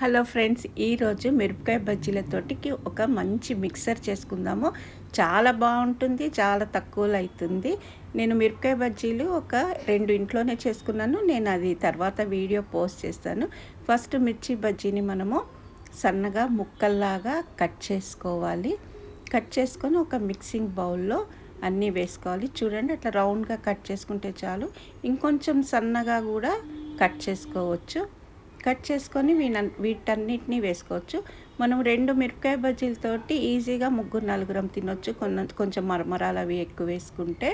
Hello friends ఈరోజు మిరపకాయ బజ్జీలతోటికి ఒక మంచి మిక్సర్ చేసుకుందాము. చాలా బాగుంటుంది చాలా తక్కువలో అవుతుంది నేను మిరపకాయ బజ్జీలు ఒక రెండు ఇంట్లోనే చేసుకున్నాను. నేను అది తర్వాత వీడియో పోస్ట్ చేస్తాను. ఫస్ట్ మిర్చి బజ్జీని మనము సన్నగా ముక్కల్లాగా కట్ చేసుకోవాలి. కట్ చేసుకొని ఒక మిక్సింగ్ బౌల్లో అన్నీ వేసుకోవాలి. చూడండి అట్లా రౌండ్గా కట్ చేసుకుంటే చాలు. ఇంకొంచెం సన్నగా కూడా కట్ చేసుకోవచ్చు. కట్ చేసుకొని వీన వీటన్నిటిని వేసుకోవచ్చు. మనం రెండు మిరపకాయ బజ్జీలతోటి ఈజీగా ముగ్గురు నలుగురం తినొచ్చు. కొన్న కొంచెం మరమరాలు అవి ఎక్కువ వేసుకుంటే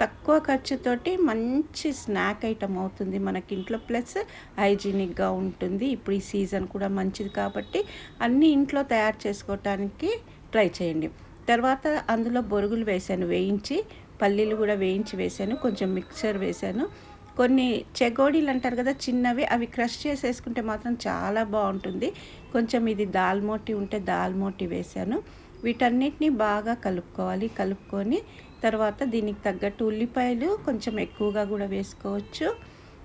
తక్కువ ఖర్చుతోటి మంచి స్నాక్ ఐటమ్ అవుతుంది మనకి ఇంట్లో. ప్లస్ హైజీనిక్గా ఉంటుంది. ఇప్పుడు ఈ సీజన్ కూడా మంచిది కాబట్టి అన్నీ ఇంట్లో తయారు చేసుకోవటానికి ట్రై చేయండి. తర్వాత అందులో బొరుగులు వేసాను వేయించి పల్లీలు కూడా వేయించి వేసాను కొంచెం మిక్సర్ వేసాను. కొన్ని చెగోడీలు అంటారు కదా చిన్నవి అవి క్రష్ చేసేసుకుంటే మాత్రం చాలా బాగుంటుంది. కొంచెం ఇది దాల్మోటి ఉంటే దాల్మోటి వేసాను వీటన్నిటిని బాగా కలుపుకోవాలి. కలుపుకొని తర్వాత దీనికి తగ్గట్టు ఉల్లిపాయలు కొంచెం ఎక్కువగా కూడా వేసుకోవచ్చు.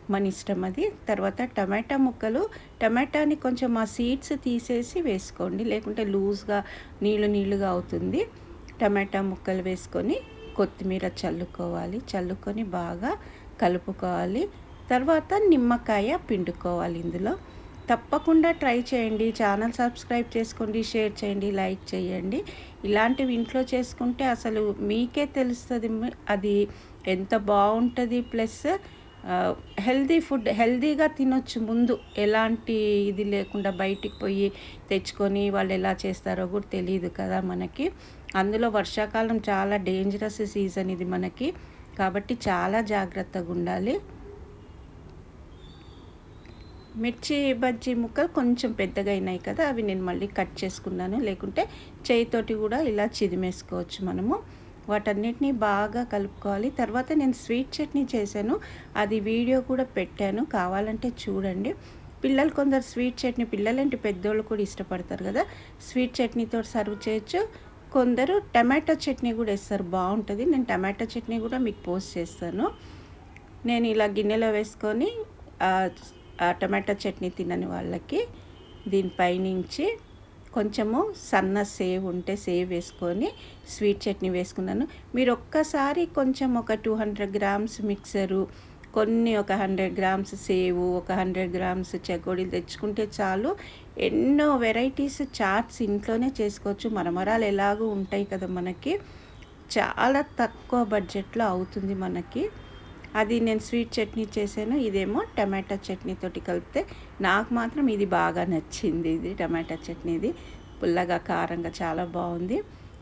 మన ఇష్టం అది. తర్వాత టమాటా ముక్కలు టమాటాని కొంచెం ఆ సీడ్స్ తీసేసి వేసుకోండి. లేకుంటే లూజ్గా నీళ్ళు నీళ్ళుగా అవుతుంది. టమాటా ముక్కలు వేసుకొని కొత్తిమీర చల్లుకోవాలి. చల్లుకొని బాగా కలుపుకోవాలి. తర్వాత నిమ్మకాయ పిండుకోవాలి ఇందులో. తప్పకుండా ట్రై చేయండి. ఛానల్ సబ్స్క్రైబ్ చేసుకోండి. షేర్ చేయండి. లైక్ చేయండి. ఇలాంటివి ఇంట్లో చేసుకుంటే అసలు మీకే తెలుస్తుంది అది ఎంత బాగుంటుంది. ప్లస్ హెల్దీ ఫుడ్ హెల్దీగా తినొచ్చు ముందు. ఎలాంటి ఇది లేకుండా బయటికి పోయి తెచ్చుకొని వాళ్ళు ఎలా చేస్తారో కూడా తెలియదు కదా మనకి. అందులో వర్షాకాలం చాలా డేంజరస్ సీజన్ ఇది మనకి. కాబట్టి చాలా జాగ్రత్తగా ఉండాలి. మిర్చి బజ్జీ ముక్కలు కొంచెం పెద్దగా అయినాయి కదా అవి నేను మళ్ళీ కట్ చేసుకున్నాను. లేకుంటే చేయితోటి కూడా ఇలా చిదిమేసుకోవచ్చు మనము. వాటన్నిటినీ బాగా కలుపుకోవాలి. తర్వాత నేను స్వీట్ చట్నీ చేశాను. అది వీడియో కూడా పెట్టాను. కావాలంటే చూడండి. పిల్లలు కొందరు స్వీట్ చట్నీ పిల్లలంటే పెద్దోళ్ళు కూడా ఇష్టపడతారు కదా. స్వీట్ చట్నీతో సర్వ్ చేయొచ్చు. కొందరు టమాటో చట్నీ కూడా వేస్తారు బాగుంటుంది. నేను టమాటో చట్నీ కూడా మీకు పోస్ట్ చేస్తాను. నేను ఇలా గిన్నెలో వేసుకొని టమాటో చట్నీ తినని వాళ్ళకి దీనిపైనుంచి కొంచెము సన్న సేవ్ ఉంటే సేవ్ వేసుకొని స్వీట్ చట్నీ వేసుకున్నాను. మీరు ఒక్కసారి కొంచెం ఒక టూ హండ్రెడ్ గ్రామ్స్ మిక్సరు కొన్ని ఒక హండ్రెడ్ గ్రామ్స్ సేవు ఒక హండ్రెడ్ గ్రామ్స్ చెకోడీలు తెచ్చుకుంటే చాలు. ఎన్నో వెరైటీస్ చాట్స్ ఇంట్లోనే చేసుకోవచ్చు. మరమరాలు ఎలాగూ ఉంటాయి కదా మనకి. చాలా తక్కువ బడ్జెట్లో అవుతుంది మనకి. అది నేను స్వీట్ చట్నీ చేశాను. ఇదేమో టమాటా చట్నీతోటి కలిపితే నాకు మాత్రం ఇది బాగా నచ్చింది. ఇది టమాటా చట్నీది. పుల్లగా కారంగా చాలా బాగుంది.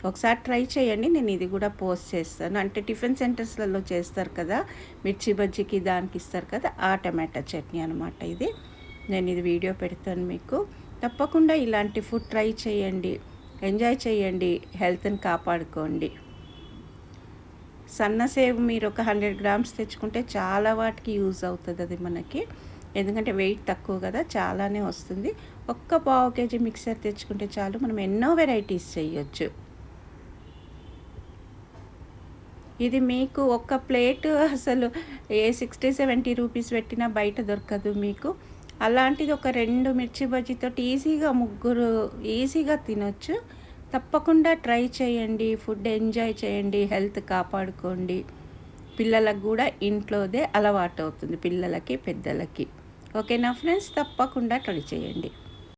ఒకసారి ట్రై చేయండి నేను ఇది కూడా పోస్ట్ చేస్తాను. అంటే టిఫిన్ సెంటర్స్లలో చేస్తారు కదా మిర్చి బజ్జీకి దానికి ఇస్తారు కదా ఆ టమాటా చట్నీ అనమాట ఇది. నేను ఇది వీడియో పెడతాను మీకు. తప్పకుండా ఇలాంటి ఫుడ్ ట్రై చేయండి ఎంజాయ్ చేయండి హెల్త్ని కాపాడుకోండి. సన్న సేవ్ మీరు ఒక హండ్రెడ్ గ్రామ్స్ తెచ్చుకుంటే చాలా వాటికి యూజ్ అవుతుంది అది మనకి. ఎందుకంటే వెయిట్ తక్కువ కదా చాలానే వస్తుంది. ఒక్క పావు కేజీ మిక్సర్ తెచ్చుకుంటే చాలు మనం ఎన్నో వెరైటీస్ చేయొచ్చు. ఇది మీకు ఒక ప్లేట్ అసలు ఏ సిక్స్టీ సెవెంటీ రూపీస్ పెట్టినా బయట దొరకదు మీకు. అలాంటిది ఒక రెండు మిర్చి బజ్జీతో ఈజీగా ముగ్గురు ఈజీగా తినొచ్చు. తప్పకుండా ట్రై చేయండి ఫుడ్ ఎంజాయ్ చేయండి హెల్త్ కాపాడుకోండి. పిల్లలకు కూడా ఇంట్లోదే అలవాటు అవుతుంది పిల్లలకి పెద్దలకి. ఓకేనా ఫ్రెండ్స్ తప్పకుండా ట్రై చేయండి.